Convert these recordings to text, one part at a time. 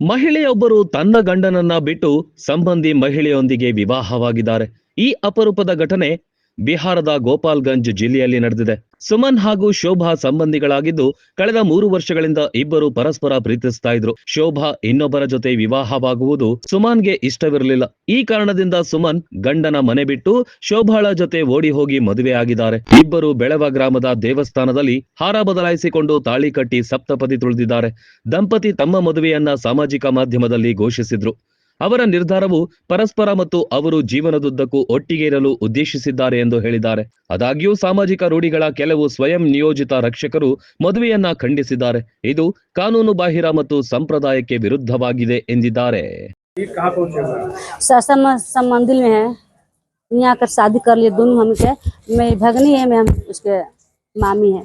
ಮಹಿಳೆಯೊಬ್ಬರು ತನ್ನ ಗಂಡನನ್ನ ಬಿಟ್ಟು ಸಂಬಂಧಿ ಮಹಿಳೆಯೊಂದಿಗೆ ವಿವಾಹವಾಗಿದ್ದಾರೆ. ಈ ಅಪರೂಪದ ಘಟನೆ ಬಿಹಾರದ ಗೋಪಾಲ್ಗಂಜ್ ಜಿಲ್ಲೆಯಲ್ಲಿ ನಡೆದಿದೆ. ಸುಮನ್ ಹಾಗೂ ಶೋಭಾ ಸಂಬಂಧಿಗಳಾಗಿದ್ದು, ಕಳೆದ ಮೂರು ವರ್ಷಗಳಿಂದ ಇಬ್ಬರು ಪರಸ್ಪರ ಪ್ರೀತಿಸ್ತಾ ಇದ್ರು. ಶೋಭಾ ಇನ್ನೊಬ್ಬರ ಜೊತೆ ವಿವಾಹವಾಗುವುದು ಸುಮನ್ಗೆ ಇಷ್ಟವಿರಲಿಲ್ಲ. ಈ ಕಾರಣದಿಂದ ಸುಮನ್ ಗಂಡನ ಮನೆ ಬಿಟ್ಟು ಶೋಭಾಳ ಜೊತೆ ಓಡಿ ಹೋಗಿ ಮದುವೆಯಾಗಿದ್ದಾರೆ ಇಬ್ಬರು ಬೆಳವ ಗ್ರಾಮದ ದೇವಸ್ಥಾನದಲ್ಲಿ ಹಾರ ಬದಲಾಯಿಸಿಕೊಂಡು ತಾಳಿ ಕಟ್ಟಿ ಸಪ್ತಪದಿ ತುಳಿದಿದ್ದಾರೆ. ದಂಪತಿ ತಮ್ಮ ಮದುವೆಯನ್ನ ಸಾಮಾಜಿಕ ಮಾಧ್ಯಮದಲ್ಲಿ ಘೋಷಿಸಿದ್ರು. ಅವರ ನಿರ್ಧಾರವು ಪರಸ್ಪರ ಮತ್ತು ಅವರು ಜೀವನದುದ್ದಕ್ಕೂ ಒಟ್ಟಿಗೆ ಇರಲು ಉದ್ದೇಶಿಸಿದ್ದಾರೆ ಎಂದು ಹೇಳಿದ್ದಾರೆ ಆದಾಗ್ಯೂ ಸಾಮಾಜಿಕ ರೂಢಿಗಳ ಕೆಲವು ಸ್ವಯಂ ನಿಯೋಜಿತ ರಕ್ಷಕರು ಮದುವೆಯನ್ನ ಖಂಡಿಸಿದ್ದಾರೆ ಇದು ಕಾನೂನು ಬಾಹಿರ ಮತ್ತು ಸಂಪ್ರದಾಯಕ್ಕೆ ವಿರುದ್ಧವಾಗಿದೆ ಎಂದಿದ್ದಾರೆ ये कहाँ पहुँचे हुए हैं? ससम सब मंदिर में है यहाँ आकर शादी कर लिए दोनों हम के मेरी भगनी है मैं हम उसके मामी है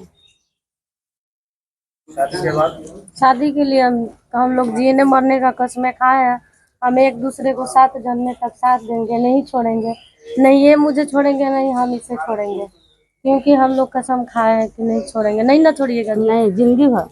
शादी के बाद शादी के लिए हम हम लोग जीने मरने का कसमें खाए हैं हम एक दूसरे को साथ जन्मे तक साथ देंगे नहीं छोड़ेंगे। नहीं ये मुझे छोड़ेंगे नहीं हम इसे छोड़ेंगे। क्योंकि हम लोग कसम खाए हैं कि नहीं छोड़ेंगे। नहीं ना छोड़िएगा। नहीं ज़िंदगी भर।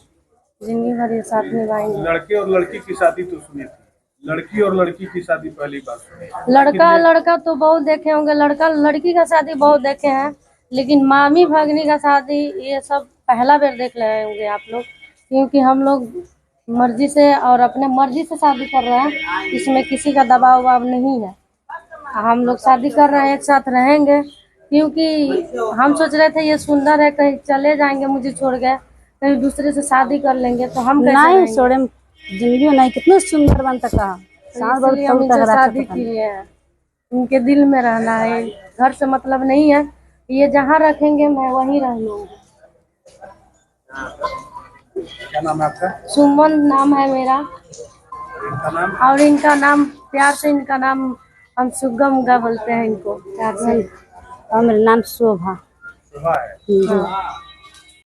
ज़िंदगी भर ये साथ निभाएँगे। लड़के और लड़की की शादी तो सुनी थी। लड़की और लड़की की शादी पहली बार लड़का लड़का तो बहुत देखे होंगे। लड़का लड़की का शादी बहुत देखे हैं। लेकिन मामी भगनी का शादी ये सब पहला बार देख रहे होंगे आप लोग। क्योंकि हम लोग मर्ज़ी से और अपने मर्ज़ी से शादी कर रहे हैं इसमें किसी का दबाव वबाव नहीं है। हम लोग शादी कर रहे हैं एक साथ रहेंगे क्योंकि हम सोच रहे थे ये सुंदर है कहीं चले जाएँगे मुझे छोड़ गए कहीं दूसरे से शादी कर लेंगे तो हम नहीं छोड़े ज़िंदगी नहीं कितने सुंदर बनता कहा शादी किए हैं। उनके दिल में रहना है घर से मतलब नहीं है ये जहाँ रखेंगे मैं वहीं रह लूँगी क्या नाम है आपका? सुमन नाम है मेरा। इनका नाम? और इनका नाम प्यार से इनका नाम हम सुगम गा बोलते हैं इनको प्यार से। और मेरा नाम शोभा। शोभा है। जी